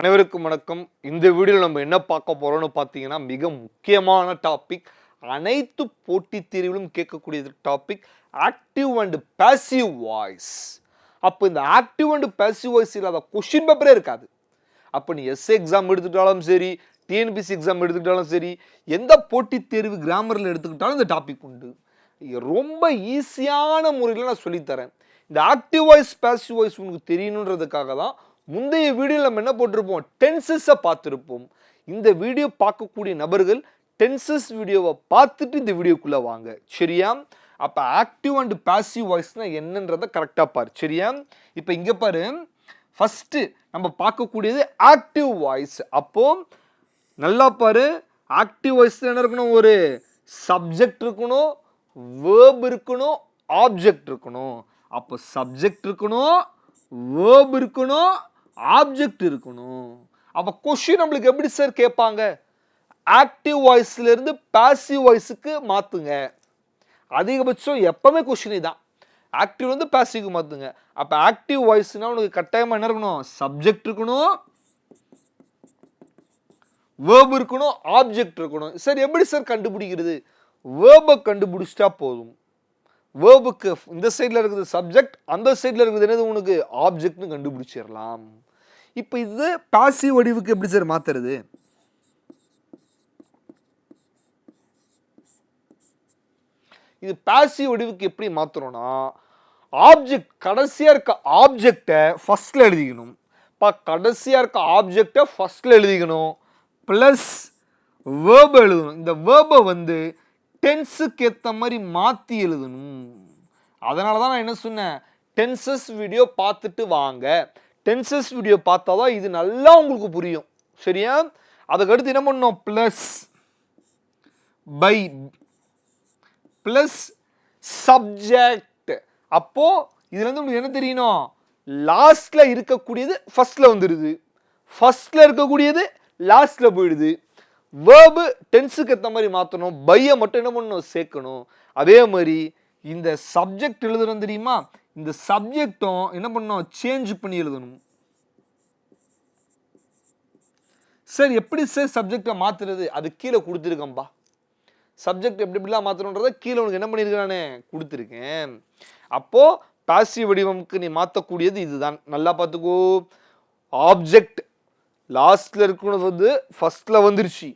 அனைவருக்கும் வணக்கம். இந்த வீடியோவில் நம்ம என்ன பார்க்க போகிறோம்னு பார்த்தீங்கன்னா மிக முக்கியமான டாபிக் அனைத்து போட்டித் தேர்விலும் கேட்கக்கூடிய topic active and passive voice அப்போ இந்த ஆக்டிவ் அண்ட் பேசிவ் வாய்ஸ் இல்லாத கொஷின் பேப்பரே இருக்காது. அப்போ நீ எஸ்ஏ எக்ஸாம் எடுத்துக்கிட்டாலும் சரி டிஎன்பிசி எக்ஸாம் எடுத்துக்கிட்டாலும் சரி எந்த போட்டித் தேர்வு கிராமரில் எடுத்துக்கிட்டாலும் இந்த டாபிக் உண்டு. ரொம்ப ஈஸியான முறையில் நான் சொல்லித்தரேன் இந்த ஆக்டிவ் வாய்ஸ் பேசிவ் வாய்ஸ் உனக்கு தெரியணுன்றதுக்காக தான் முந்தைய வீடியோவில் நம்ம என்ன போட்டிருப்போம்? டென்சஸை பார்த்துருப்போம். இந்த வீடியோ பார்க்கக்கூடிய நபர்கள் டென்சஸ் வீடியோவை பார்த்துட்டு இந்த வீடியோக்குள்ளே வாங்க. சரியா? அப்போ ஆக்டிவ் அண்ட் பேசிவ் வாய்ஸ்னால் என்னன்றதை கரெக்டாக பாரு. சரியா? இப்போ இங்கே பாரு. ஃபஸ்ட்டு நம்ம பார்க்கக்கூடியது ஆக்டிவ் வாய்ஸ் அப்போது நல்லா பாரு. ஆக்டிவ் வாய்ஸில் என்ன இருக்கணும்? ஒரு சப்ஜெக்ட் இருக்கணும் வேர்ப் இருக்கணும் ஆப்ஜெக்ட் இருக்கணும். அப்போ சப்ஜெக்ட் இருக்கணும் வேர்ப் இருக்கணும் ஆப்ஜெக்ட் இருக்கணும். அப்போ கொஷின் நம்மளுக்கு எப்படி சார் கேட்பாங்க? ஆக்டிவ் வாய்ஸ்லேருந்து பேசிவ் வாய்ஸுக்கு மாற்றுங்க அதிகபட்சம் எப்போவுமே கொஷினே தான் ஆக்டிவ் வந்து பாசிவ்க்கு மாற்றுங்க அப்போ ஆக்டிவ் வாய்ஸ்னால் உனக்கு கட்டாயமாக என்ன இருக்கணும்? சப்ஜெக்ட் இருக்கணும். வேர்ப் இருக்கணும் ஆப்ஜெக்ட் இருக்கணும். சார் எப்படி சார் கண்டுபிடிக்கிறது? வேர்பை கண்டுபிடிச்சிட்டா போதும். வேர்புக்கு இந்த சைடில் இருக்குது சப்ஜெக்ட் அந்த சைடில் இருக்குது என்னது உனக்கு? ஆப்ஜெக்ட்னு கண்டுபிடிச்சிடலாம். இப்போ இது பாசிவ் வடிவுக்கு எப்படி சார் மாற்றுறது இது பாசிவ் வடிவுக்கு எப்படி மாத்துறோம்னா ஆப்ஜெக்ட் கடைசியாக இருக்க ஆப்ஜெக்டை ஃபஸ்ட்டில் எழுதிக்கணும். இப்போ கடைசியாக இருக்க ஆப்ஜெக்டை ஃபஸ்ட்டில் எழுதிக்கணும். ப்ளஸ் வேர்பை எழுதணும். இந்த வேர்பை வந்து டென்ஸுக்கு ஏற்ற மாதிரி மாற்றி எழுதணும். அதனால தான் நான் என்ன சொன்னேன்? டென்சஸ் வீடியோ பார்த்துட்டு வாங்க. டென்சஸ் வீடியோ பார்த்தா தான் இது நல்லா உங்களுக்கு புரியும். சரியா? அதுக்கடுத்து என்ன பண்ணோம்? ப்ளஸ் பை ப்ளஸ் சப்ஜெக்ட் அப்போது இதுலேருந்து உங்களுக்கு என்ன தெரியணும் லாஸ்ட்டில் இருக்கக்கூடியது ஃபஸ்ட்டில் வந்துடுது ஃபஸ்ட்டில் இருக்கக்கூடியது லாஸ்ட்டில் போயிடுது. வேர்பு டென்ஸுக்கு ஏற்ற மாதிரி மாற்றணும் பையை மட்டும் என்ன பண்ணணும்? சேர்க்கணும். அதே மாதிரி இந்த சப்ஜெக்ட் எழுதுறோம் தெரியுமா? இந்த சப்ஜெக்டும் என்ன பண்ணணும்? சேஞ்ச் பண்ணி எழுதணும். சார் எப்படி சார் சப்ஜெக்டை மாற்றுறது அது கீழே கொடுத்துருக்கேன்பா. சப்ஜெக்ட் எப்படி எப்படிலாம் மாற்றணுன்றதை கீழே உனக்கு என்ன பண்ணியிருக்கிறானே கொடுத்துருக்கேன். அப்போது பாசிவ் வடிவமுக்கு நீ மாற்றக்கூடியது இதுதான். நல்லா பார்த்துக்கோ. ஆப்ஜெக்ட் லாஸ்ட்டில் இருக்கிறது வந்து ஃபஸ்ட்டில் வந்துருச்சு.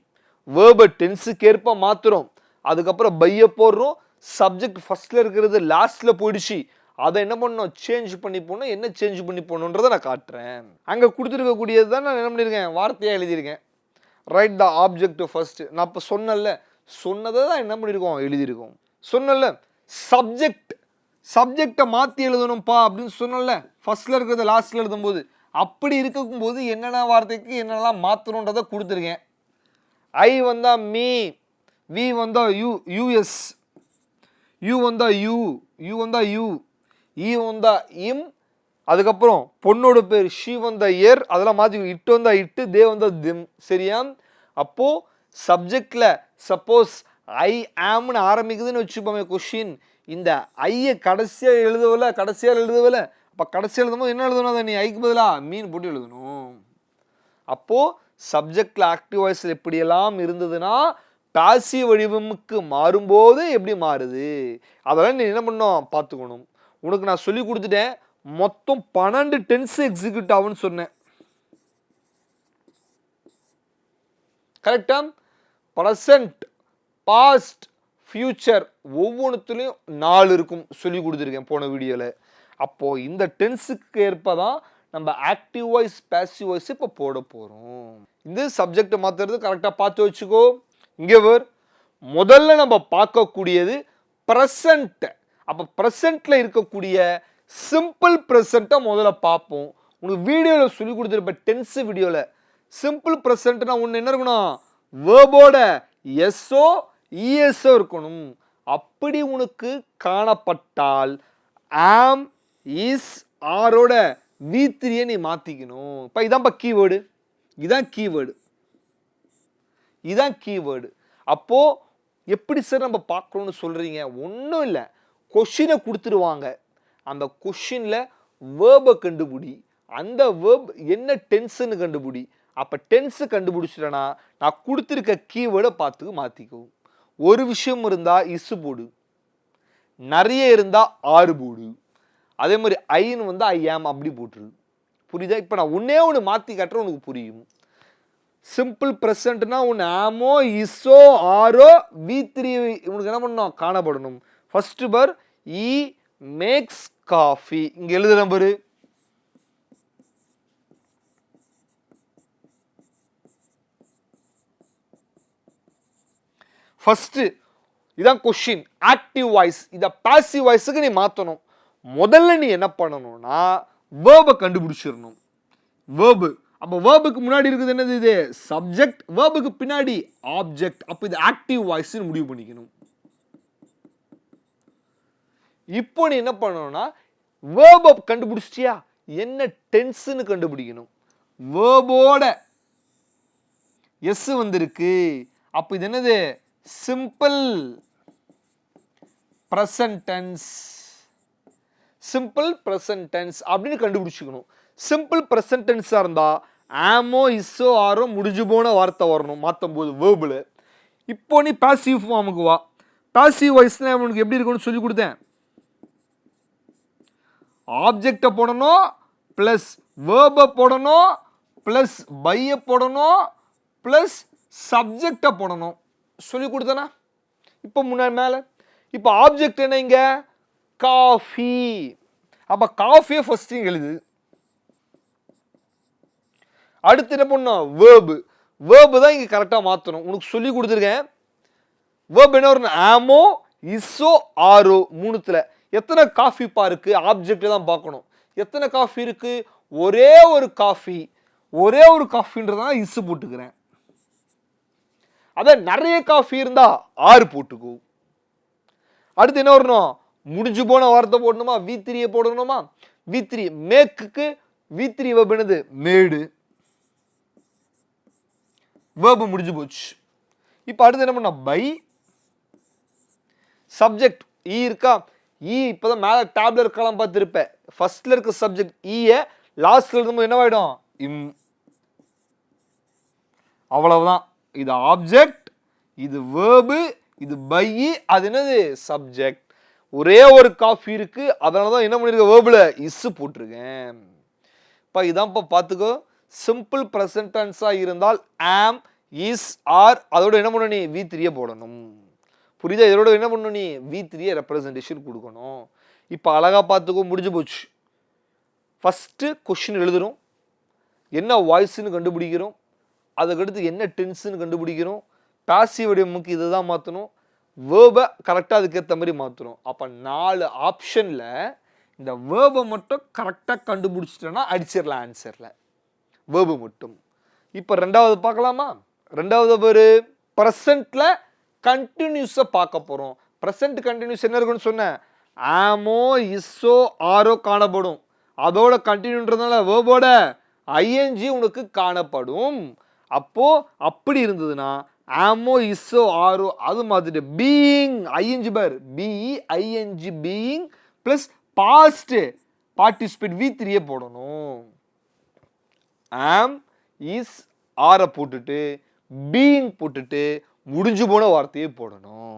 வேர்பை டென்ஸுக்கு ஏற்ப மாற்றுறோம் அதுக்கப்புறம் பையை போடுறோம். சப்ஜெக்ட் ஃபஸ்ட்டில் இருக்கிறது லாஸ்ட்டில் போயிடுச்சு. அதை என்ன பண்ணோம் சேஞ்ச் பண்ணி போகணும் என்ன சேஞ்ச் பண்ணி போகணுன்றதை நான் காட்டுறேன். அங்கே கொடுத்துருக்கக்கூடியது தான் நான் என்ன பண்ணியிருக்கேன்? வார்த்தையாக எழுதியிருக்கேன். ரைட் த ஆப்ஜெக்ட் ஃபஸ்ட்டு நான் இப்போ சொன்னல சொன்னதை தான் என்ன பண்ணியிருக்கோம்? எழுதியிருக்கோம். சொன்னல சப்ஜெக்ட் சப்ஜெக்டை மாற்றி எழுதணும்ப்பா அப்படின்னு சொன்னல ஃபஸ்ட்டில் இருக்கிறத லாஸ்ட்டில் எழுதும்போது. அப்படி இருக்கும்போது என்னென்ன வார்த்தைக்கு என்னென்னலாம் மாற்றணுன்றதை கொடுத்துருக்கேன். ஐ வந்தா மீ வி வந்தா யூ யூஎஸ் யூ வந்தா யூ யூ வந்தா யூ இ e வந்தா இம் அதுக்கப்புறம் பொண்ணோட பேர் ஷி வந்தா ஏர் அதெல்லாம் மாற்றி இட்டு வந்தா இட்டு தே வந்தா திம் சரியா? அப்போது சப்ஜெக்டில் சப்போஸ் ஐ ஆம்னு ஆரம்பிக்குதுன்னு வச்சுப்போமே கொஷின் இந்த ஐயை கடைசியாக எழுதவில்ல கடைசியாக எழுதவில்ல அப்போ கடைசியாக எழுதும்போது என்ன எழுதணும் அதை நீ? ஐக்கு பதிலாக மீன் போட்டு எழுதணும். அப்போது சப்ஜெக்டில் ஆக்டிவ் வாய்ஸில் எப்படியெல்லாம் இருந்ததுன்னா பாசிவ் வடிவமுக்கு மாறும்போது எப்படி மாறுது? அதெல்லாம் நீ என்ன பண்ணோம்? பார்த்துக்கணும். உனக்கு நான் சொல்லி கொடுத்துட்டேன். மொத்தம் பன்னெண்டு டென்ஸ் எக்ஸிக்யூட் ஆகும்னு சொன்னேன். கரெக்டா ப்ரெசன்ட் பாஸ்ட் ஃப்யூச்சர் ஒவ்வொன்றுத்துலேயும் நாலு இருக்கும். சொல்லி கொடுத்துருக்கேன் போன வீடியோவில் அப்போது இந்த டென்ஸுக்கு ஏற்ப தான் நம்ம ஆக்டிவ் வாய்ஸ் பேசிவ் வாய்ஸ் இப்போ போட போகிறோம் இந்த சப்ஜெக்டை மாற்றுறது கரெக்டாக பார்த்து வச்சுக்கோ. இங்கே வர் முதல்ல நம்ம பார்க்கக்கூடியது ப்ரெசண்ட் அப்போ ப்ரெசண்ட்டில் இருக்கக்கூடிய சிம்பிள் ப்ரெசண்ட்டை முதல்ல பார்ப்போம். உனக்கு வீடியோவில் சொல்லி கொடுத்துருப்ப டென்ஸு வீடியோவில் சிம்பிள் ப்ரெசண்ட்னா ஒன்று என்ன இருக்கணும் வேர்போட எஸ்ஓ இஎஸ்ஓ இருக்கணும். அப்படி உனக்கு காணப்பட்டால் ஆம் இஸ் ஆரோட வி த்ரீயை நீ மாற்றிக்கணும் இப்போ இதான்ப்பா கீவேர்டு இதான் கீவேர்டு இதான் கீவேர்டு அப்போது எப்படி சார் நம்ம பார்க்கணும்னு சொல்கிறீங்க ஒன்றும் இல்லை. கொஷினை கொடுத்துருவாங்க. அந்த கொஷினில் வேர்பை கண்டுபிடி. அந்த வேர்ப் என்ன டென்ஸுன்னு கண்டுபிடி. அப்போ டென்ஸு கண்டுபிடிச்சிட்டேன்னா நான் கொடுத்துருக்க கீவேர்டை பார்த்து மாற்றிக்கவும் ஒரு விஷயம் இருந்தால் இசு போடு. நிறைய இருந்தால் ஆறு போடு. அதே மாதிரி ஐன்னு வந்து ஐ ஆம் அப்படி போட்டுருது புரியுதா? இப்போ நான் ஒன்றே ஒன்று மாற்றி காட்டுறேன் உனக்கு புரியும். சிம்பிள் ப்ரெசண்ட்னா ஒன்று ஆமோ இஸோ ஆரோ வி த்ரீ உனக்கு என்ன பண்ணணும்? காணப்படணும். First per he makes coffee இங்கே எழுதுகிற நம்பரு ஃபஸ்ட்டு இதான் கொஷின் ஆக்டிவ் வாய்ஸ் இதை பாசிவ் வாய்ஸுக்கு நீ மாற்றணும் முதல்ல நீ என்ன பண்ணணும்னா வேர்பை கண்டுபிடிச்சிடணும். வேர்பு அப்போ வேர்புக்கு முன்னாடி இருக்குது என்னது இது? சப்ஜெக்ட் வேர்புக்கு பின்னாடி ஆப்ஜெக்ட் அப்போ இது ஆக்டிவ் வாய்ஸ்னு முடிவு பண்ணிக்கணும். இப்போ நீ என்ன பண்ணணும்னா வேர்பை கண்டுபிடிச்சிட்டியா? என்ன டென்ஸ்னு கண்டுபிடிக்கணும். வேர்போட எஸ் வந்திருக்கு. அப்போ இது என்னது? Simple present tense simple present tense அப்படின்னு கண்டுபிடிச்சிக்கணும். சிம்பிள் ப்ரெசன்ட் டென்ஸாக இருந்தால் ஆமோ இஸ்ஸோ ஆரோ முடிஞ்சு போன வார்த்தை வரணும் மாற்றும் போது வேர்பிள் இப்போ நீ பாசிவ் ஃபார்முக்கு வா. பேசிவ் வாய்ஸ்னால் உனக்கு எப்படி இருக்கும்னு சொல்லி கொடுத்தேன். ஆப்ஜெக்டை போடணும் ப்ளஸ் வேர்பை போடணும் ப்ளஸ் பையை போடணும் ப்ளஸ் சப்ஜெக்டை போடணும். சொல்லி கொடுத்தனா? இப்போ முன்னாடி மேலே. இப்போ ஆப்ஜெக்ட் என்ன இங்கே? காஃபி அப்போ காஃபியை ஃபஸ்ட்டு எழுது. அடுத்து என்ன பண்ணணும் வேர்பு வேர்பு தான் இங்கே கரெக்டாக மாற்றணும் உனக்கு சொல்லி கொடுத்துருக்கேன். வேர்ப் என்ன வரணும் ஆமோ இஸ்ஸோ ஆரோ மூணுத்தில். எத்தனை காஃபி பா இருக்குது ஆப்ஜெக்ட் தான் பார்க்கணும். எத்தனை காஃபி இருக்குது ஒரே ஒரு காஃபி ஒரே ஒரு காஃபின்றதான் இஸ்ஸு போட்டுக்கிறேன். அதான் நிறைய காஃபி இருந்தால் ஆறு போட்டுக்கும் அடுத்து என்ன வரணும் முடிஞ்சு போன வார்த்தை போடணுமா? வி த்ரீயை போடணுமா? வி த்ரீ மேக்குக்கு வி த்ரீ வெப் என்னது? மேடு வேர்பு முடிஞ்சு போச்சு. இப்போ அடுத்து என்ன பண்ண? பை சப்ஜெக்ட் ஈ இருக்கா? E ஈ இப்போதான் மேலே டேப்ல இருக்கலாம் பார்த்துருப்பேன் ஃபர்ஸ்ட்ல இருக்க சப்ஜெக்ட் ஈய லாஸ்ட்ல இருக்கும்போது என்னவாயிடும்? இம் அவ்வளவுதான். இது ஆப்ஜெக்ட் இது வேர்பு இது பை அது என்னது? சப்ஜெக்ட் ஒரே ஒரு காஃபி இருக்கு. அதனால தான் என்ன பண்ணியிருக்கேன் வேர்பில் இஸ்ஸு போட்டிருக்கேன். இப்போ இதான்ப்பா பார்த்துக்கோ சிம்பிள் ப்ரெசன்டென்ஸாக இருந்தால் ஆம் இஸ் ஆர் அதோட என்ன பண்ணணும் நீ? வி த்ரீயை போடணும். புரியுதா? இதோட என்ன பண்ணணும் நீ? வி த்ரீயை ரெப்ரசன்டேஷன் கொடுக்கணும். இப்போ அழகாக பார்த்துக்கோ முடிஞ்சு போச்சு. ஃபஸ்ட்டு கொஷின் எழுதுறோம். என்ன வாய்ஸ்னு கண்டுபிடிக்கிறோம். அதுக்கடுத்து என்ன டென்ஸுன்னு கண்டுபிடிக்கிறோம். பாசிவ் வடிவமுக்கு இதை தான் மாற்றணும் வேர்பை கரெக்டாக அதுக்கேற்ற மாதிரி மாற்றணும் அப்போ நாலு ஆப்ஷனில் இந்த வேர்பை மட்டும் கரெக்டாக கண்டுபிடிச்சிட்டோன்னா அடிச்சிடலாம் ஆன்சரில் வேர்பு மட்டும். இப்போ ரெண்டாவது பார்க்கலாமா? ரெண்டாவது பேர் ப்ரெசண்ட்டில் கண்டினியூஸை பார்க்க போகிறோம் ப்ரெசண்ட் கண்டினியூஸ் என்ன இருக்குன்னு சொன்னேன்? ஆமோ இஸ்ஸோ ஆரோ காணப்படும். அதோட கண்டினியூன்றதுனால வேர்போட ஐஎன்ஜி உனக்கு காணப்படும். அப்போது அப்படி இருந்ததுன்னா ஆமோ இஸ்ஸோ ஆரோ அது மாதிரி being ING for BE ING being plus past participle V த்ரீயே போடணும். ஆம் இஸ் ஆரை போட்டுட்டு பீயிங் போட்டுட்டு முடிஞ்சு போன வார்த்தையே போடணும்.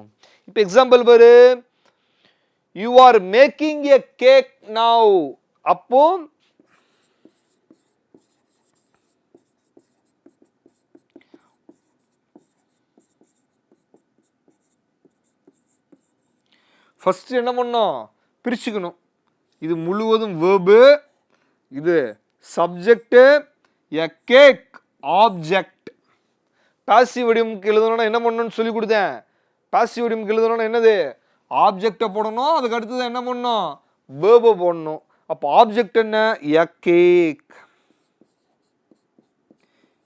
இப்போ எக்ஸாம்பிள் பாரு. You are making a cake now அப்போது ஃபஸ்ட்டு என்ன பண்ணோம்? பிரிச்சுக்கணும். இது முழுவதும் வேர்பு இது subject a cake object passive வடிவமுக்கு எழுதணும்னா என்ன பண்ணணும்னு சொல்லி கொடுத்தேன். பாசிவ் வடிவமுக்கு எழுதணும்னா என்னது? ஆப்ஜெக்டை போடணும். அதுக்கு அடுத்தது என்ன பண்ணணும் வேர்பை போடணும். அப்போ ஆப்ஜெக்ட் என்ன? எ கேக்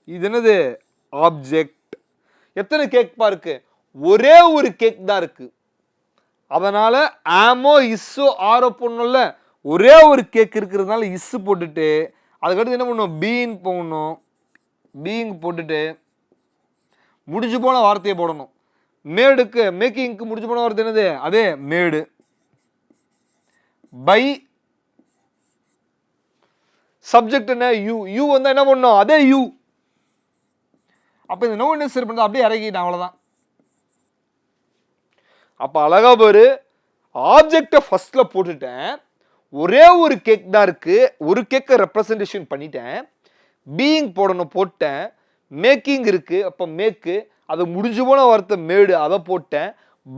இது என்னது? ஆப்ஜெக்ட் எத்தனை கேக் பா இருக்கு? ஒரே ஒரு கேக் தான் இருக்குது அதனால் ஆமோ இஸ்ஸோ ஆரோ போடணும்ல. ஒரே ஒரு கேக் இருக்கிறதுனால இஸ்ஸு போட்டுட்டு அதுக்கடுத்து என்ன பண்ணணும் பீன் போடணும். பீயிங் போட்டுட்டு முடிஞ்சு போன வார்த்தையை போடணும். மேடுக்கு மேக்கிங்க்கு முடிஞ்சு போன வார்த்தை என்னது? அதே மேடு. பை சப்ஜெக்ட் என்ன? யூ யூ வந்தால் என்ன பண்ணணும் அதே யூ அப்போ இந்த நோ நெசரி பண்ணுறது அப்படியே இறக்கிட்டேன் அவ்வளோதான் அப்போ அழகாக பாரு. ஆப்ஜெக்டை ஃபஸ்ட்டில் போட்டுட்டேன். ஒரே ஒரு கேக் தான் இருக்குது ஒரு கேக்கை ரெப்ரசன்டேஷன் பண்ணிட்டேன். பீயிங் போடணும் போட்டேன். மேக்கிங் இருக்குது அப்போ மேக்கு அதை முடிஞ்சு போன வார்த்தை மேடு அதை போட்டேன்.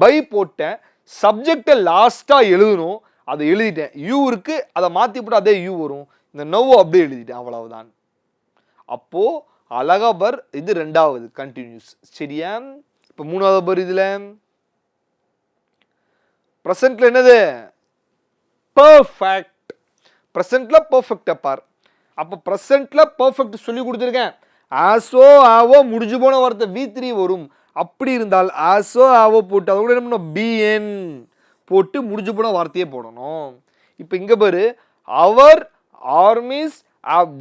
பை போட்டேன். சப்ஜெக்டை லாஸ்ட்டாக எழுதணும். அதை எழுதிட்டேன். யூ இருக்கு. அதை மாற்றி போட்டு அதே யூ வரும். இந்த நோவோ அப்படியே எழுதிட்டேன். அவ்வளவுதான். அப்போது அழகா பர். இது ரெண்டாவது கண்டினியூஸ் சரியா? இப்போ மூணாவது பர் இதில். ப்ரெசன்ட்ல என்னது? பர்ஃபெக்ட் ப்ரெசன்ட்ல பர்ஃபெக்டா பார். அப்போ ப்ரெசன்ட்ல பர்ஃபெக்ட் சொல்லி கொடுத்துருக்கேன். ஆசோ ஆவோ முடிஞ்சு போன வார்த்தை வி த்ரீ வரும். அப்படி இருந்தால் ஆசோ ஆவோ போட்டு அதை கூட என்ன பண்ணணும்? பிஎன் போட்டு முடிஞ்சு போன வார்த்தையே போடணும். இப்போ இங்க பாரு. Our armies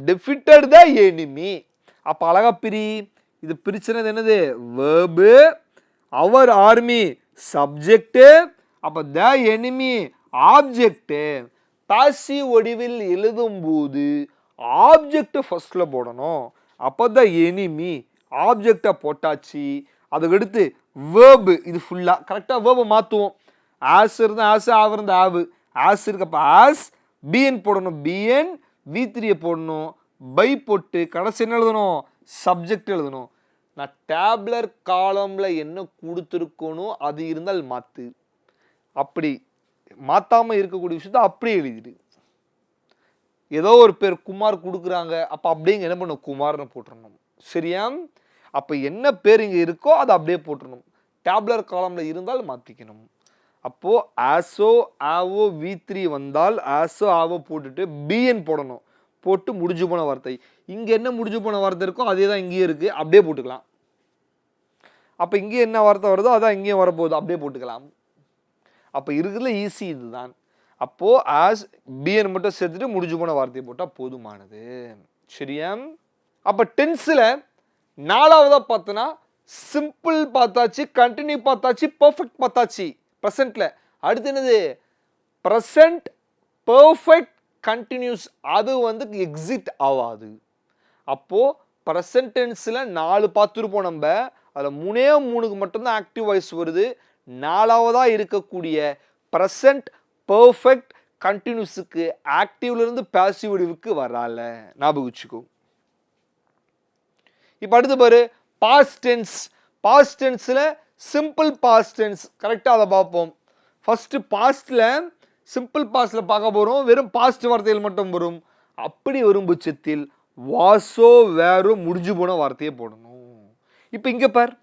defeated the enemy. அப்போ அழகா பிரி. இது பிரிச்சனது என்னது? வேர்பு அவர் ஆர்மி சப்ஜெக்ட் அப்போ த எனிமி ஆப்ஜெக்டு தாசி வடிவில் எழுதும்போது ஆப்ஜெக்ட் ஃபஸ்ட்டில் போடணும். அப்போ த எனிமி ஆப்ஜெக்டை போட்டாச்சு. அதுக்கடுத்து வேர்பு இது ஃபுல்லாக கரெக்டாக வேர்பை மாற்றுவோம் ஆஸ் இருந்தால் ஆஸ் ஆவ். இருந்தால் ஆவு ஆஸ் இருக்கப்ப ஆஸ் பிஎன் போடணும். பிஎன் வி த்ரீயை போடணும். பை போட்டு கடைசி என்ன எழுதணும்? சப்ஜெக்ட் எழுதணும். நான் டேப்லர் காலமில் என்ன கொடுத்துருக்கணும் அது இருந்தால் மாற்று அப்படி மாற்றாமல் இருக்கக்கூடிய விஷயத்த அப்படியே எழுதிடு ஏதோ ஒரு பேர் குமார் கொடுக்குறாங்க அப்போ அப்படியே என்ன பண்ணும்? குமார்னு போட்டுடணும் சரியா அப்போ என்ன பேர் இங்கே இருக்கோ அதை அப்படியே போட்டுடணும் டேப்லர் காலமில் இருந்தால் மாற்றிக்கணும் அப்போது ஆசோ ஆவோ வி த்ரீ வந்தால் ஆசோ ஆவோ போட்டுட்டு பிஎன் போடணும். போட்டு முடிஞ்சு போன வார்த்தை. இங்கே என்ன முடிஞ்சு போன வார்த்தை இருக்கோ அதே தான் இங்கேயே இருக்குது அப்படியே போட்டுக்கலாம். அப்போ இங்கே என்ன வார்த்தை வருதோ அதான் இங்கேயும் வரப்போகுது. அப்படியே போட்டுக்கலாம். அப்போ இருக்கிறதுல ஈஸி இதுதான். அப்போது ஆஸ் பிஎன் மட்டும் சேர்த்துட்டு முடிஞ்சு போன வார்த்தையை போட்டால் போதுமானது. சரியா? அப்போ டென்ஸில் நாலாவதாக பார்த்தோன்னா சிம்பிள் பார்த்தாச்சு கண்டினியூ பார்த்தாச்சு பர்ஃபெக்ட் பார்த்தாச்சு. ப்ரெசண்ட்டில் அடுத்து என்னது? ப்ரெசண்ட் பர்ஃபெக்ட் கண்டினியூஸ் அது வந்து எக்ஸிட் ஆகாது அப்போது ப்ரெசன்டென்ஸில் நாலு பார்த்துருப்போம் நம்ம. அதில் மூணே மூணுக்கு மட்டும்தான் ஆக்டிவ் வாய்ஸ் வருது. நாலாவதாக இருக்கக்கூடிய ப்ரெசண்ட் பர்ஃபெக்ட் கண்டினியூஸுக்கு ஆக்டிவ்லேருந்து பேசிவ் வடிவுக்கு வரால. ஞாபகம் வச்சுக்கோ. இப்போ அடுத்து பாரு பாஸ்டென்ஸ் பாஸ்டென்ஸில் சிம்பிள் பாஸ்டென்ஸ் கரெக்டாக அதை பார்ப்போம். ஃபஸ்ட்டு பாஸ்ட்டில் சிம்பிள் பாஸ்டில் பார்க்க போகிறோம் வெறும் பாஸ்ட் வார்த்தையில் மட்டும் வரும். அப்படி வரும் பட்சத்தில் வாசோ வேறும் முடிஞ்சு போன வார்த்தையை போடணும். இப்போ இங்கே பார்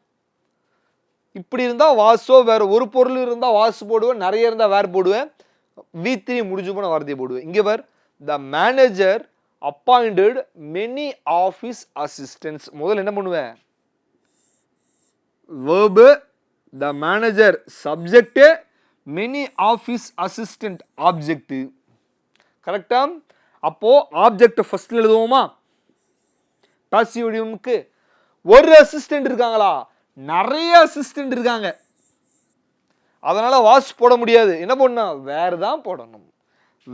இப்படி இருந்தால் வாசோ வேறு ஒரு பொருள் இருந்தால் வாசு போடுவேன் நிறைய இருந்தால் வேறு போடுவேன். வி த்ரீ முடிஞ்சு போன வார்த்தையை போடுவேன். இங்கே வர் the manager appointed many office assistants முதல்ல என்ன பண்ணுவேன்? Verb the manager subject many office assistant object கரெக்டா அப்போ ஆப்ஜெக்ட் ஃபஸ்ட்டில் எழுதுவோமா? பாசிவ் வடிவமுக்கு. ஒரு அசிஸ்டன்ட் இருக்காங்களா? நிறைய அசிஸ்டன்ட் இருக்காங்க. அதனால் வாஷ் போட முடியாது. என்ன பண்ணணும் வேர் தான் போடணும்.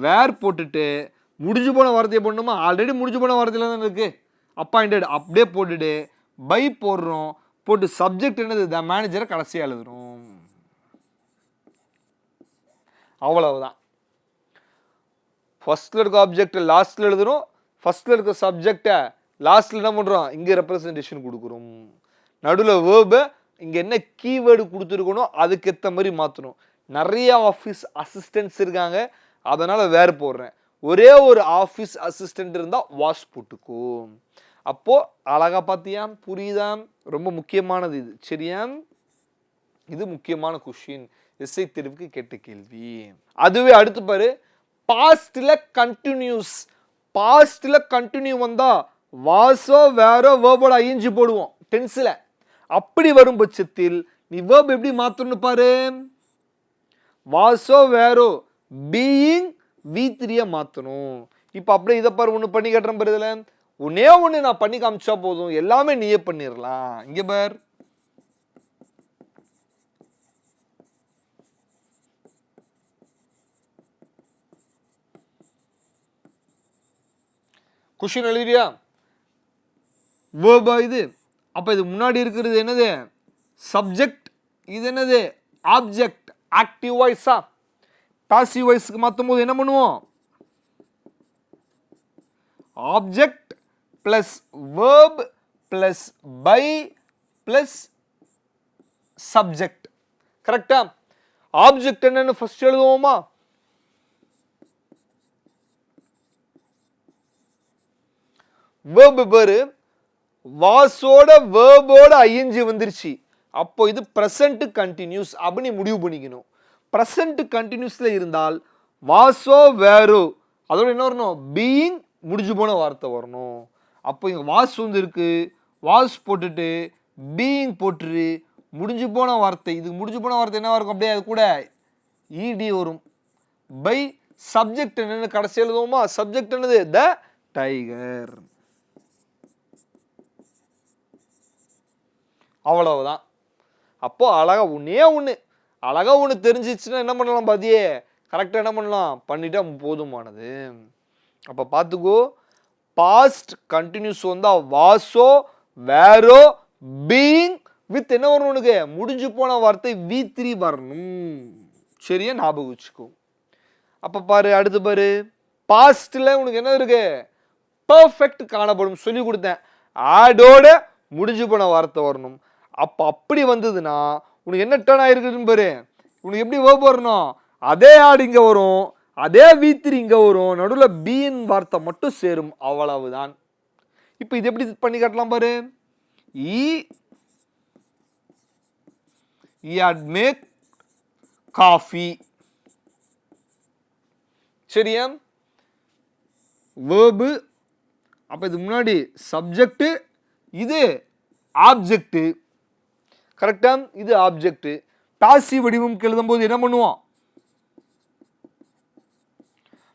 வேர் போட்டுட்டு முடிஞ்சு போன வார்த்தையை போடணுமா? ஆல்ரெடி முடிஞ்சு போன வார்த்தையில் தான் இருக்குது அப்பாயிண்டட் அப்படியே போட்டுட்டு பை போடுறோம். போட்டு சப்ஜெக்ட் என்னது? த மேனேஜரை கடைசியாக எழுதுறோம். அவ்வளவுதான். ஃபஸ்ட்டில் இருக்க ஆப்ஜெக்டை லாஸ்ட்டில் எழுதுறோம். ஃபஸ்ட்டில் இருக்க சப்ஜெக்டை லாஸ்ட்டில் என்ன பண்ணுறோம் இங்கே ரெப்ரசன்டேஷன் கொடுக்குறோம். நடுவில் வேர்பை இங்கே என்ன கீவேர்டு கொடுத்துருக்கணும் அதுக்கேற்ற மாதிரி மாற்றணும் நிறைய ஆஃபீஸ் அசிஸ்டன்ட்ஸ் இருக்காங்க. அதனால் வேறு போடுறேன். ஒரே ஒரு ஆஃபீஸ் அசிஸ்டன்ட் இருந்தால் வாஷ் போட்டுக்கோ அப்போது அழகா பார்த்தியா புரியுதா? ரொம்ப முக்கியமானது இது. சரியா? இது முக்கியமான கொஷின் எஸ்ஐ தெருவுக்கு கேட்ட கேள்வி. அதுவே அடுத்து பாரு. பாஸ்டில் கண்டினியூஸ் பாஸ்டில் கண்டினியூ வந்தால் வாசோ வேறோ வேர்போட ஐஞ்சி போடுவோம். டென்ஸில் அப்படி வரும் பட்சத்தில் நீ வேர்ப் எப்படி மாற்றணும்னு பாரு. வாசோ வேறோ பீயிங் வி த்ரீய மாற்றணும் இப்போ அப்படியே இதை பாரு ஒன்று பண்ணி கட்டுறேன் பாரு இதில். ஒன்னே ஒன்று நான் பண்ணி காமிச்சா போதும். எல்லாமே நீயே பண்ணிடலாம் இங்கே பார். கொஷின் எழுதுறியா வேர்பா இது? அப்போ இது முன்னாடி இருக்கிறது என்னது? சப்ஜெக்ட் இது என்னது? ஆப்ஜெக்ட் ஆக்டிவ் வாய்ஸா பாசிவ் வாய்ஸுக்கு மாற்றும் போது என்ன பண்ணுவோம்? Object plus verb plus by plus subject கரெக்டா ஆப்ஜெக்ட் என்னன்னு ஃபர்ஸ்ட் எழுதுவோமா? வேர்பு பேரு வாஸோட வேர்போட ஐஎன்ஜி வந்துருச்சு. அப்போ இது ப்ரெசண்ட் கண்டினியூஸ் அப்படின்னு முடிவு பண்ணிக்கணும். ப்ரெசண்ட் கண்டினியூஸில் இருந்தால் வாசோ வேறோ. அதோட என்ன வரணும்? பீயிங் முடிஞ்சு போன வார்த்தை வரணும். அப்போ இங்கே வாஸ் வந்துருக்கு வாஸ் போட்டுட்டு பீயிங் போட்டுரு. முடிஞ்சு போன வார்த்தை. இதுக்கு முடிஞ்சு போன வார்த்தை என்னவா இருக்கும்? அப்படியே அது கூட இடி வரும். பை சப்ஜெக்ட் என்னென்னு கடைசி எழுதுவோமா? சப்ஜெக்ட் என்னது? த டைகர் அவ்வளவுதான். அப்போ அழகா ஒன்றே ஒன்று அழகாக ஒன்று தெரிஞ்சிச்சுன்னா என்ன பண்ணலாம் பாத்தியே? கரெக்டாக என்ன பண்ணலாம்? பண்ணிட்டா போதுமானது. அப்போ பார்த்துக்கோ பாஸ்ட் கண்டினியூஸ் வந்தால் வாசோ வேரோ பீயிங் வித் என்ன வரணும் உனக்கு? முடிஞ்சு போன வார்த்தை வி த்ரீ வரணும். சரியா ஞாபகம் வச்சுக்கோ. அப்போ பாரு அடுத்து பாரு. பாஸ்டில் உனக்கு என்ன இருக்கு? பர்ஃபெக்ட் காணப்படும். சொல்லி கொடுத்தேன். ஆடோட முடிஞ்சு போன வார்த்தை வரணும். அப்போ அப்படி வந்ததுன்னா உனக்கு என்ன டேர்ன் ஆயிருக்குன்னு பாரு. உனக்கு எப்படி வேர்ப் வரணும்? அதே ஆடு இங்கே வரும் அதே வீத்திரி இங்கே வரும் நடுவில் பிஎன் வார்த்தை மட்டும் சேரும் அவ்வளவுதான். இப்போ இது எப்படி பண்ணி காட்டலாம் பாரு? இ had மேக் காஃபி சரியா? வேர்பு அப்போ இது முன்னாடி சப்ஜெக்ட்டு இது ஆப்ஜெக்ட்டு கரெக்டாக இது ஆப்ஜெக்ட் பாசிவ் வடிவம் எழுதும்போது என்ன பண்ணுவோம்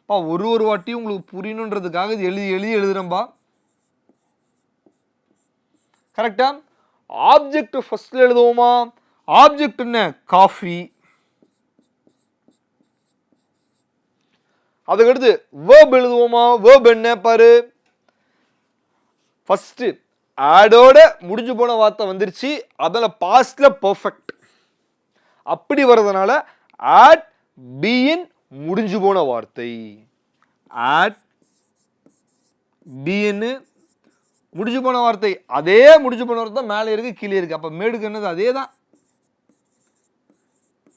பா ஒரு ஒரு வாட்டியும் உங்களுக்கு புரியணுன்றதுக்காக இது எழுதி எழுதி எழுதுறேன்பா. கரெக்டா ஆப்ஜெக்ட் ஃபர்ஸ்ட்ல எழுதுவோமா? ஆப்ஜெக்ட் என்ன? காஃபி அதுக்கடுத்து வேர்ப் எழுதுவோமா? வேர்ப் என்ன? பாரு. ஃபர்ஸ்ட் ஆடோட முடிஞ்சு போன வார்த்தை வந்துருச்சு. அதில் பாஸ்டில் பர்ஃபெக்ட் அப்படி வர்றதுனால ஆட் பீயின் முடிஞ்சு போன வார்த்தை. ஆட் பீன்னு முடிஞ்சு போன வார்த்தை. அதே முடிஞ்சு போன வார்த்தை மேலே இருக்கு கீழே இருக்குது அப்போ மேடுக்கு என்னது? அதே தான்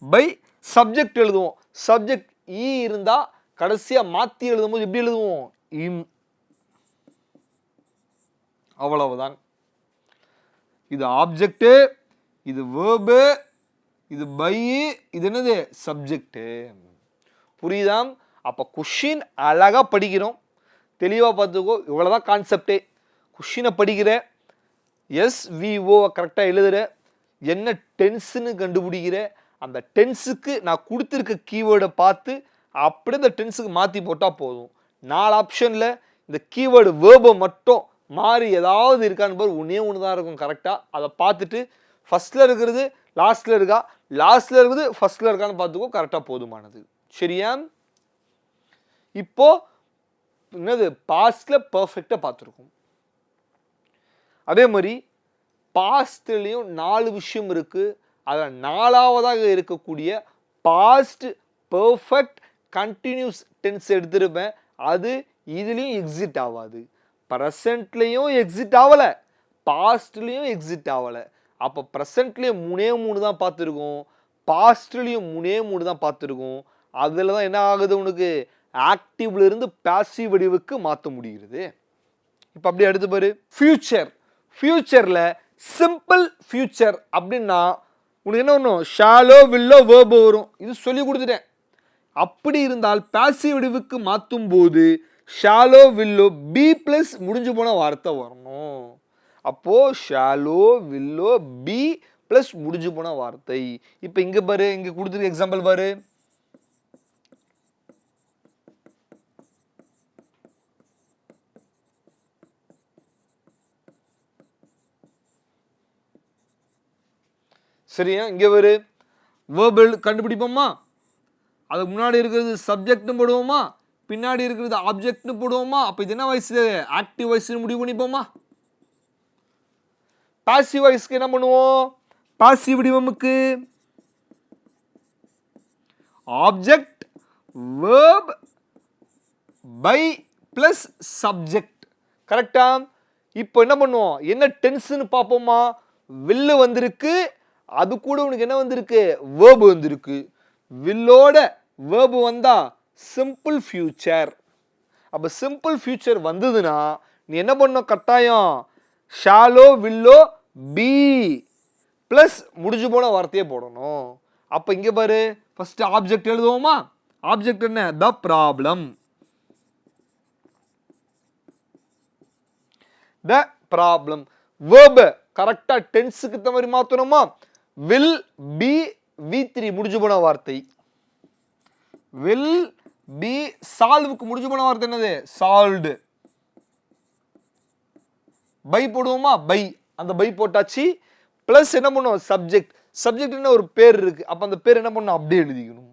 பை சப்ஜெக்ட் எழுதுவோம். சப்ஜெக்ட் ஈ e இருந்தால் கடைசியாக மாற்றி எழுதும்போது எப்படி எழுதுவோம்? இம் அவ்வளவுதான். இது ஆப்ஜெக்ட்டு இது வேர்பு இது பை இது என்னது? சப்ஜெக்ட்டு புரியுதாம்? அப்போ கொஷின் அழகாக படிக்கிறோம். தெளிவாக பார்த்துக்கோ இவ்வளோதான் கான்செப்டே கொஷினை படிக்கிற எஸ் கரெக்டாக எழுதுற என்ன டென்ஸுன்னு கண்டுபிடிக்கிற அந்த டென்ஸுக்கு நான் கொடுத்துருக்க கீவேர்டை பார்த்து அப்படியே இந்த டென்ஸுக்கு மாற்றி போட்டால் போதும். நாலு ஆப்ஷனில் இந்த கீவேர்டு வேர்பை மட்டும் மாறி ஏதாவது இருக்கான்னு பாரு ஒன்றே ஒன்று தான் இருக்கும் கரெக்டாக அதை பார்த்துட்டு ஃபஸ்ட்டில் இருக்கிறது லாஸ்ட்டில் இருக்கா? லாஸ்ட்டில் இருக்குது ஃபஸ்ட்டில் இருக்கான்னு பார்த்துக்கோ கரெக்டாக போதுமானது. சரியா? இப்போது என்னது? பாஸ்டில் பர்ஃபெக்டாக பார்த்துருக்கோம். அதே மாதிரி பாஸ்ட்லேயும் நாலு விஷயம் இருக்குது அதில் நாலாவதாக இருக்கக்கூடிய பாஸ்ட் பர்ஃபெக்ட் கண்டினியூஸ் டென்ஸ் எடுத்திருப்பேன். அது இதுலேயும் எக்ஸிட் ஆகாது. ப்ரெசண்ட்லேயும் எக்ஸிட் ஆகலை பாஸ்ட்லேயும் எக்ஸிட் ஆகலை அப்போ ப்ரெசண்ட்லேயும் மூணே மூணு தான் பார்த்துருக்கோம். பாஸ்ட்லேயும் மூணே மூணு தான் பார்த்துருக்கோம். அதில் தான் என்ன ஆகுது உனக்கு? ஆக்டிவ்லேருந்து பேசிவ் வடிவுக்கு மாற்ற முடிகிறது. இப்போ அப்படியே அடுத்து பாரு. ஃப்யூச்சர் ஃப்யூச்சரில் சிம்பிள் ஃப்யூச்சர் அப்படின்னா உனக்கு என்ன ஒன்றும் ஷாலோ வில்லோ வேர்போ வரும். இது சொல்லி கொடுத்துட்டேன். அப்படி இருந்தால் பேசிவ் வடிவுக்கு மாற்றும் போது ஷாலோ வில்லோ பி ப்ளஸ் முடிஞ்சு போன வார்த்தை வரணும். அப்போது ஷாலோ வில்லோ பி ப்ளஸ் முடிஞ்சு போன வார்த்தை. இப்போ இங்கே பாரு இங்கே கொடுத்துருக்க எக்ஸாம்பிள் பாரு. சரியா? இங்கே வரு வேர்பல் கண்டுபிடிப்போமா? அதுக்கு முன்னாடி இருக்கிறது சப்ஜெக்ட்னு போடுவோமா? பின்னாடி இருக்கிறது ஆப்ஜெக்ட்னு போடுவோமா? அப்போ இது என்ன வயசு ஆக்டிவ் வயசுன்னு முடிவு பண்ணிப்போமா? பாசிவ் வாய்ஸ்க்கு என்ன பண்ணுவோம்? Passive வடிவமுக்கு object verb by plus subject கரெக்டா இப்போ என்ன பண்ணுவோம்? என்ன டென்ஸ்னு பார்ப்போமா? வில்லு வந்திருக்கு. அது கூட உனக்கு என்ன வந்திருக்கு? வேர்பு வந்திருக்கு. வில்லோட வேர்பு வந்தால் சிம்பிள் ஃபியூச்சர் அப்போ சிம்பிள் ஃபியூச்சர் வந்ததுன்னா நீ என்ன பண்ணும்? கட்டாயம். ஷாலோ வில்லோ பி ப்ளஸ் முடிஞ்சு போன வார்த்தையே போடணும். அப்போ இங்கே பாரு ஃபஸ்ட்டு ஆப்ஜெக்ட் எழுதுவோமா? ஆப்ஜெக்ட் என்ன? The problem the problem verb கரெக்டாக டென்ஸுக்கு தகுந்த மாதிரி மாற்றணுமா வில் பி வி த்ரீ முடிஞ்சு போன வார்த்தை. வில் பி சால்வுக்கு முடிஞ்சு போன வார்த்தை என்னது? சால்வ்டு பை போடுவோமா? பை அந்த பை போட்டாச்சு. ப்ளஸ் என்ன பண்ணுவோம்? சப்ஜெக்ட் சப்ஜெக்ட் ஒரு பேர் இருக்கு. அப்போ அந்த பேர் என்ன பண்ணணும் அப்படியே எழுதிக்கணும்.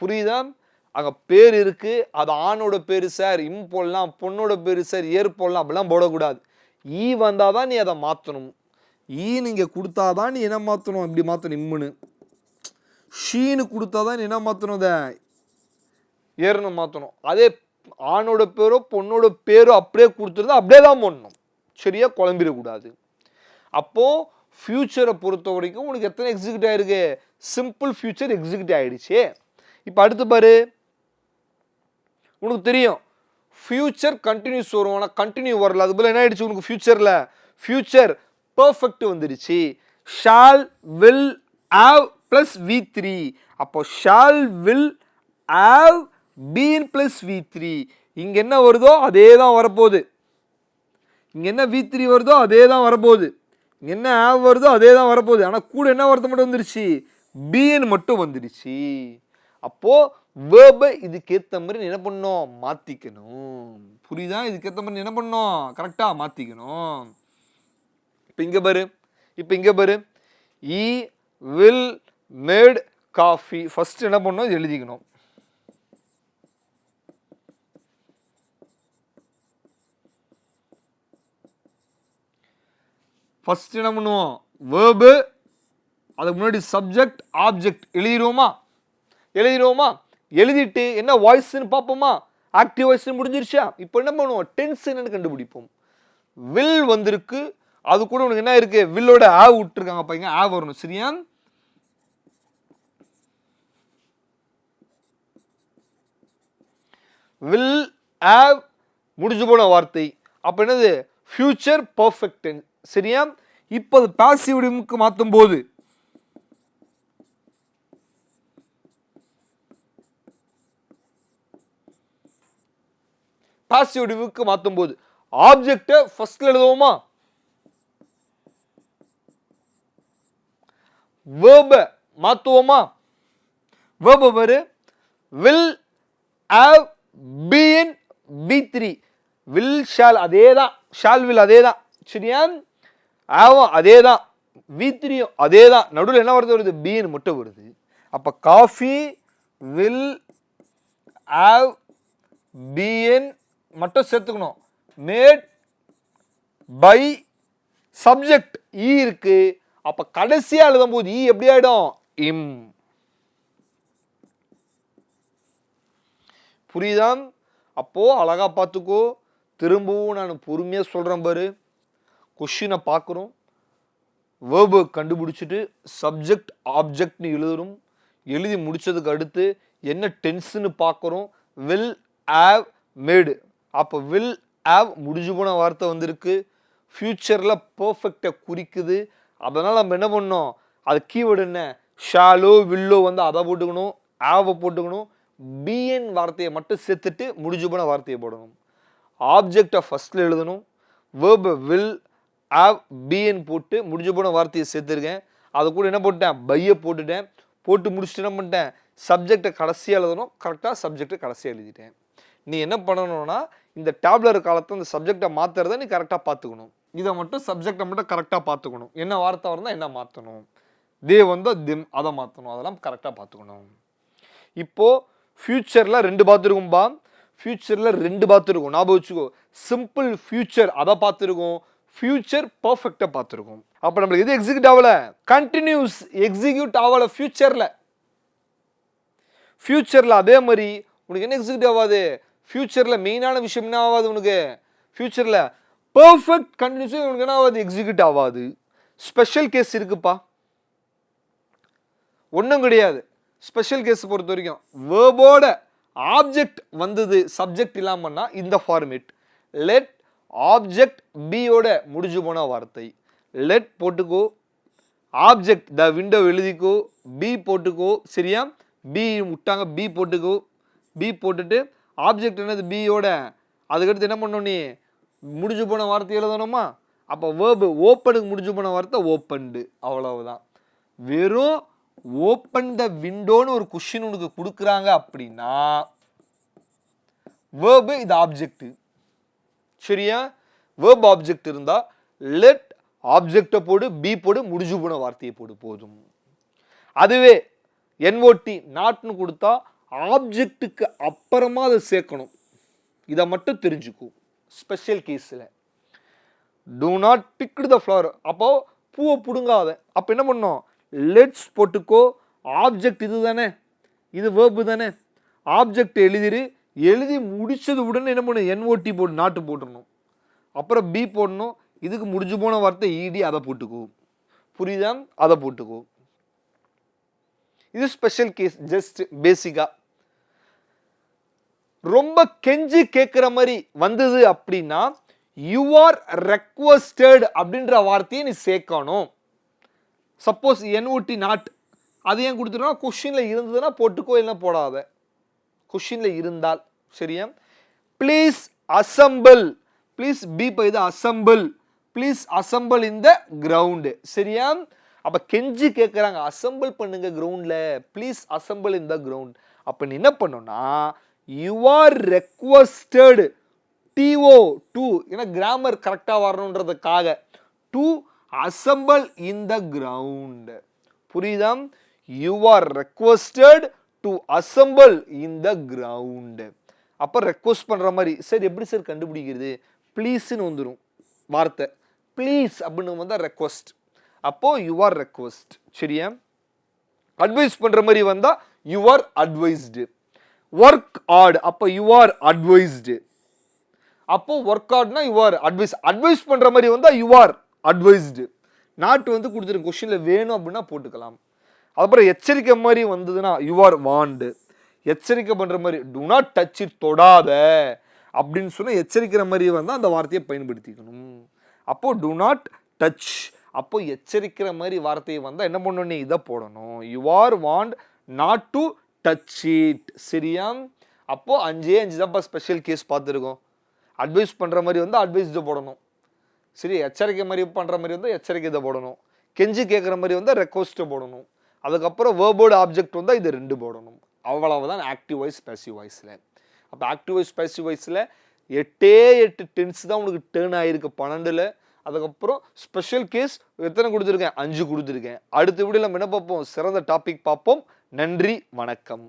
புரியுதா? அங்கே பேர் இருக்கு. அது ஆணோட பேர் சார் இம் போடலாம். பொண்ணோட பேர் சார் ஏர் போடலாம். அப்படிலாம் போடக்கூடாது. E ஈ வந்தால் தான் நீ அதை மாற்றணும் ஈனு இங்கே கொடுத்தா கொடுத்தாதான் நீ என்ன மாற்றணும் இப்படி மாற்றணும் இம்முன்னு ஷீனு கொடுத்தாதான் நீ என்ன மாற்றணும் அதை ஏறுன்னு மாற்றணும் அதே ஆணோட பேரோ பொண்ணோட பேரோ அப்படியே கொடுத்துருந்தா அப்படியே தான் போடணும். சரியாக குழம்பிடக்கூடாது. அப்போது ஃப்யூச்சரை பொறுத்த வரைக்கும் உனக்கு எத்தனை எக்ஸிக்யூட் ஆகிருக்கு சிம்பிள் ஃப்யூச்சர் எக்ஸிக்யூட் ஆகிடுச்சு இப்போ அடுத்து பாரு. உனக்கு தெரியும். ஃப்யூச்சர் கண்டினியூஸ் வரும் ஆனால் கண்டினியூ வரல. அது போல் என்ன ஆகிடுச்சு உனக்கு ஃப்யூச்சரில் ஃப்யூச்சர் பர்ஃபெக்ட் வந்துருச்சு shall will have plus V three அப்போ shall will have been plus V three இங்கே என்ன வருதோ அதே தான் வரப்போகுது. இங்கே என்ன வி த்ரீ வருதோ அதே தான் வரப்போகுது. இங்கே என்ன ஆவ் வருதோ அதே தான் வரப்போகுது. ஆனால் கூட என்ன வரது மட்டும் வந்துருச்சு பீன் மட்டும் வந்துடுச்சு. அப்போது வேர்பை இதுக்கேற்ற மாதிரி என்ன பண்ணோம் மாற்றிக்கணும் புரியுதா? இதுக்கேற்ற மாதிரி என்ன பண்ணோம் கரெக்டாக மாற்றிக்கணும் இப்போ இங்கே பாரு இப்போ இங்கே பாரு. He will made coffee first என்ன பண்ணணும்? எழுதிக்கணும். ஃபஸ்ட் என்ன பண்ணுவோம்? வேர்பு அதுக்கு முன்னாடி சப்ஜெக்ட் ஆப்ஜெக்ட் எழுதிடுவோமா? எழுதிடுவோமா? எழுதிட்டு என்ன வாய்ஸ்ன்னு பார்ப்போமா? ஆக்டிவ் வாய்ஸ் முடிஞ்சிருச்சா? இப்போ என்ன பண்ணுவோம்? டென்ஸ் என்னன்னு கண்டுபிடிப்போம். வில் வந்திருக்கு. அது கூட உனக்கு என்ன இருக்கு? வில்லோட ஆ விட்டுருக்காங்க பையங்க ஆ வரணும். சரியா? வில் ஆவ் முடிஞ்சு போன வார்த்தை. அப்போ என்னது? ஃபியூச்சர் பர்ஃபெக்ட் சரியா? இப்போ அது பாசிவ் மாற்றும் போது. பாசிவ் வடிவுக்கு மாற்றும் போது. ஆப்ஜெக்டை ஃபஸ்ட்டில் எழுதுவோமா? வேர்பை மாற்றுவோமா வேர்ப வரு will have been V three will shall அதே தான் ஷால் வில் அதே தான் சரியா? ஆவும் அதே தான் வி த்ரீயும் அதே தான் நடுவில் என்ன வருது? வருது. பீன் மட்டும் வருது. அப்போ காஃபி வில் ஹாவ் பீன் மட்டும் சேர்த்துக்கணும். மேட் பை சப்ஜெக்ட் ஈ இருக்கு. அப்ப கடைசியா எழுதும் போது ஈ எப்படி ஆயிடும்? இம் புரியுதா அப்போ அழகா பார்த்துக்கோ. திரும்பவும் நான் பொறுமையாக சொல்கிறேன் பாரு. கொஷினை பார்க்குறோம். வேர்பு கண்டுபிடிச்சிட்டு சப்ஜெக்ட் ஆப்ஜெக்ட்னு எழுதுறோம். எழுதி முடித்ததுக்கு அடுத்து என்ன டென்ஸுன்னு பார்க்குறோம். வில் ஆவ் மேடு அப்போ வில் ஆவ் முடிஞ்சு போன வார்த்தை வந்திருக்கு. ஃப்யூச்சரில் பர்ஃபெக்டை குறிக்குது. அதனால் நம்ம என்ன பண்ணோம் அது கீவேர்டு என்ன? ஷாலோ வில்லோ வந்து அதை போட்டுக்கணும் ஆவை போட்டுக்கணும் பிஎன் வார்த்தையை மட்டும் சேர்த்துட்டு முடிஞ்சு போன வார்த்தையை போடணும். ஆப்ஜெக்டை ஃபஸ்ட்டில் எழுதணும். வேர்பை வில் ஆவ் பிஎன் போட்டு முடிஞ்சு போன வார்த்தையை சேர்த்துருக்கேன். அது கூட என்ன போட்டேன் பையை போட்டுட்டேன். போட்டு முடிச்சுட்டு என்ன பண்ணிட்டேன்? சப்ஜெக்டை கடைசியாக எழுதணும். கரெக்டாக சப்ஜெக்டை கடைசியாக எழுதிட்டேன். நீ என்ன பண்ணணும்னா இந்த டேப்லர் காலத்தை அந்த சப்ஜெக்டை மாற்றுறத நீ கரெக்டாக பார்த்துக்கணும். இதை மட்டும் சப்ஜெக்டை மட்டும் கரெக்டாக பார்த்துக்கணும். என்ன வார்த்தை வந்தால் என்ன மாற்றணும். தே வந்தால் திம் அதை மாற்றணும். அதெல்லாம் கரெக்டாக பார்த்துக்கணும். இப்போது ஃப்யூச்சரில் ரெண்டு பார்த்துருக்கும்பா. ஃப்யூச்சரில் ரெண்டு பார்த்துருக்கோம். ஞாபகம் வச்சுக்கோ. சிம்பிள் ஃப்யூச்சர் அதை பார்த்துருக்கோம். ஃப்யூச்சர் பர்ஃபெக்டாக பார்த்துருக்கோம். அப்போ நம்மளுக்கு எது எக்ஸிக்யூட் ஆகல? கண்டினியூஸ் எக்ஸிக்யூட் ஆகல ஃப்யூச்சரில் ஃப்யூச்சரில் அதே மாதிரி உனக்கு என்ன எக்ஸிக்யூட் ஆகாது? ஃப்யூச்சரில் மெயினான விஷயம் என்ன ஆகாது உனக்கு? ஃப்யூச்சரில் பர்ஃபெக்ட் கண்டினியூஸாக இவனுக்குன்னா என்ன ஆகாது எக்ஸிக்யூட் ஆகாது ஸ்பெஷல் கேஸ் இருக்குப்பா. ஒன்றும் கிடையாது. ஸ்பெஷல் கேஸ் பொறுத்த வரைக்கும். வேர்போட ஆப்ஜெக்ட் வந்தது சப்ஜெக்ட் இல்லாமன்னா இந்த ஃபார்மேட் லெட் ஆப்ஜெக்ட் பியோட முடிஞ்சு போன வார்த்தை. லெட் போட்டுக்கோ. ஆப்ஜெக்ட் த விண்டோ எழுதிக்கோ. பி போட்டுக்கோ. சரியா? பி விட்டாங்க பி போட்டுக்கோ. பி போட்டுட்டு ஆப்ஜெக்ட் என்னது? பியோட அதுக்கடுத்து என்ன பண்ணணும் நீ? முடிஞ்சு போன வார்த்தை எழுதணுமா? அப்போ வேர்பு ஓப்பனுக்கு முடிஞ்சு போன வார்த்தை ஓப்பன்டு அவ்வளவுதான். வெறும் ஓப்பன் த விண்டோன்னு ஒரு கொஷின் உனக்கு கொடுக்குறாங்க அப்படின்னா வேர்பு இது ஆப்ஜெக்ட் சரியா? வேர்ப் ஆப்ஜெக்ட் இருந்தா லெட் ஆப்ஜெக்டை போடு பி போடு முடிஞ்சு போன வார்த்தையை போடு போதும். அதுவே என்ஓடி நாட்னு கொடுத்தா ஆப்ஜெக்ட்டுக்கு அப்புறமா அதை சேர்க்கணும். இதை மட்டும் தெரிஞ்சுக்கும் ஸ்பெஷல் கேஸில் do not picked the flower அப்போது பூவை பிடுங்காத. அப்போ என்ன பண்ணோம் லெட்ஸ் போட்டுக்கோ. ஆப்ஜெக்ட் இது தானே இது வேர்பு தானே. ஆப்ஜெக்ட் எழுதிரு. எழுதி முடிச்சது உடனே என்ன பண்ணணும் என்ஓடி போட்டு நாட்டு போட்டுடணும் அப்புறம் பி போடணும். இதுக்கு முடிஞ்சு போன வார்த்தை இடி அதை போட்டுக்கோ. புரியுதா? அதை போட்டுக்கோ. இது ஸ்பெஷல் கேஸ் ஜஸ்ட் பேசிக்காக ரொம்ப கெஞ்சி கேட்குற மாதிரி வந்தது அப்படின்னா யூ ஆர் ரெக்வஸ்டட் அப்படின்ற வார்த்தையை நீ சேர்க்கணும். சப்போஸ் என்ஓடி நாட் அது ஏன் கொடுத்துருனா கொஷினில் இருந்ததுன்னா போட்டுக்கோ இல்லை போடாத. கொஷினில் இருந்தால் சரியா? ப்ளீஸ் அசம்பிள் ப்ளீஸ் பி இது assemble please assemble in the ground சரியா? அப்போ கெஞ்சி கேட்குறாங்க அசம்பிள் பண்ணுங்க கிரவுண்டில் please assemble in the ground அப்போ நீ என்ன பண்ணுன்னா யூ ஆர் ரெக்வஸ்டட் டிஓ டூ ஏன்னா கிராமர் கரெக்டாக வரணுன்றதுக்காக. To assemble in the ground புரியுதா? You are requested to assemble in the ground அப்போ ரெக்வஸ்ட் பண்ணுற மாதிரி சார் எப்படி சார் கண்டுபிடிக்கிறது? ப்ளீஸ்னு வந்துடும் வார்த்தை. ப்ளீஸ் அப்படின்னு வந்தால் ரெக்வஸ்ட் அப்போது யூ ஆர் ரெக்வஸ்ட் சரியா? அட்வைஸ் பண்ணுற மாதிரி வந்தால் you are advised work out அப்போ யூ ஆர் அட்வைஸ்டு அப்போ ஒர்க் ஆட்னா யூ ஆர் அட்வைஸ் அட்வைஸ் பண்ணுற மாதிரி வந்தால் யூ ஆர் அட்வைஸ்டு நாட்டு வந்து கொடுத்துருங்க கொஷினில் வேணும் அப்படின்னா போட்டுக்கலாம். அப்புறம் எச்சரிக்கை மாதிரி வந்ததுன்னா யூ ஆர் வாண்டு எச்சரிக்கை பண்ணுற மாதிரி டு நாட் டச் இட் தொடாத. அப்படின்னு சொன்னால் எச்சரிக்கிற மாதிரி வந்தால் அந்த வார்த்தையை பயன்படுத்திக்கணும். அப்போது டு நாட் டச் அப்போ எச்சரிக்கிற மாதிரி வார்த்தையை வந்தால் என்ன பண்ணணும் இதை போடணும். You are want not to touch sheet சரியா அப்போது அஞ்சே அஞ்சு தான்ப்பா ஸ்பெஷல் கேஸ் பார்த்துருக்கோம். அட்வைஸ் பண்ணுற மாதிரி வந்து அட்வைஸ் இதை போடணும். சரி எச்சரிக்கை மாதிரி பண்ணுற மாதிரி வந்து எச்சரிக்கை இதை போடணும். கெஞ்சி கேட்குற மாதிரி வந்தால் ரெக்வஸ்ட்டை போடணும். அதுக்கப்புறம் வேர்போர்டு ஆப்ஜெக்ட் வந்தால் இது ரெண்டு போடணும். அவ்வளவுதான் ஆக்டிவ் வாய்ஸ் பேசிவ் வாய்ஸில் அப்போ ஆக்டிவ் வாய்ஸ் பேசிவ் வாய்ஸில் எட்டே எட்டு டென்ஸ் தான் உனக்கு டேர்ன் ஆகிருக்கு பன்னெண்டில். அதுக்கப்புறம் ஸ்பெஷல் கேஸ் எத்தனை கொடுத்துருக்கேன்? அஞ்சு கொடுத்துருக்கேன். அடுத்த வீடியோ நம்ம என்ன பார்ப்போம்? சிறந்த டாபிக் பார்ப்போம். நன்றி வணக்கம்.